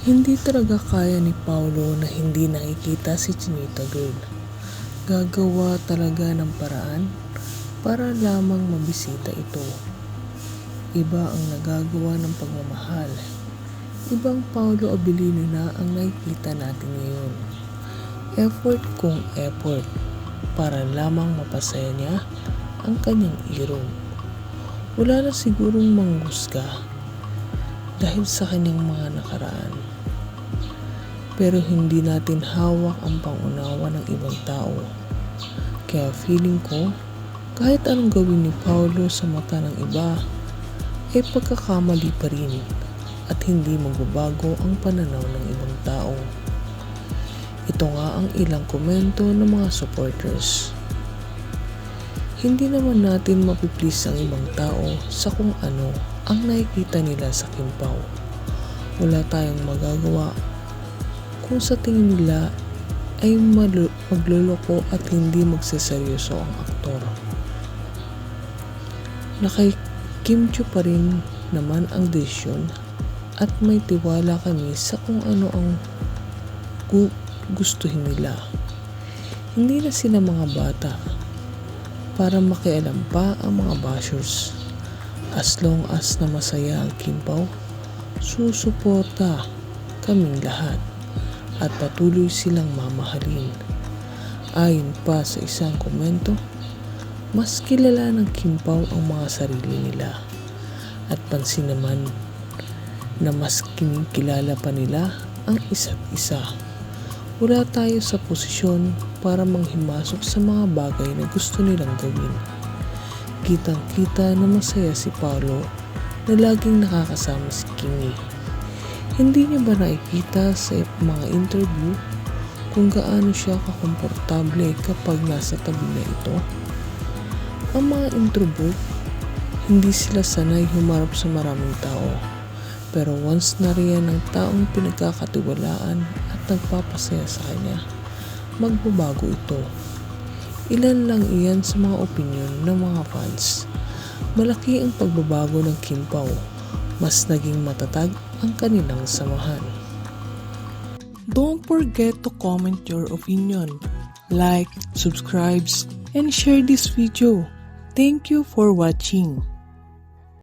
Hindi talaga kaya ni Paolo na hindi nakikita si Chinita Girl. Gagawa talaga ng paraan para lamang mabisita ito. Iba ang nagagawa ng pagmamahal. Ibang Paolo Abilino na ang nakikita natin ngayon. Effort kung effort para lamang mapasaya niya ang kanyang irong. Wala na sigurong manghusga dahil sa kanyang mga nakaraan. Pero hindi natin hawak ang pangunawa ng ibang tao. Kaya feeling ko, kahit anong gawin ni Paulo sa mata ng iba, ay pagkakamali pa rin at hindi magbabago ang pananaw ng ibang tao. Ito nga ang ilang komento ng mga supporters. Hindi naman natin mapiplease ang ibang tao sa kung ano ang nakikita nila sa Kimpaw. Wala tayong magagawa kung sa tingin nila ay magluloko at hindi magseseryoso ang aktor. Na kay Kim Chiu pa rin naman ang desisyon at may tiwala kami sa kung ano ang gu- gustuhin nila. Hindi na sila mga bata para makialam pa ang mga bashers. As long as na masaya ang Kimpaw, susuporta kaming lahat at patuloy silang mamahalin. Ayon pa sa isang komento, mas kilala ng Kimpaw ang mga sarili nila at pansin naman na mas kinikilala pa nila ang isa't isa. Wala tayo sa posisyon para manghimasok sa mga bagay na gusto nilang gawin. Kitang kita na masaya si Paolo na laging nakakasama si Kingi. Hindi niya ba nakikita sa mga interview kung gaano siya kakomportable kapag nasa tabi na ito? Ang mga introvert, hindi sila sanay humarap sa maraming tao. Pero once na riyan ng taong pinagkakatiwalaan at nagpapasaya sa kanya, magbabago ito. Ilan lang iyan sa mga opinion ng mga fans. Malaki ang pagbabago ng Kimpaw. Mas naging matatag ang kanilang samahan. Don't forget to comment your opinion, like, subscribe, and share this video. Thank you for watching.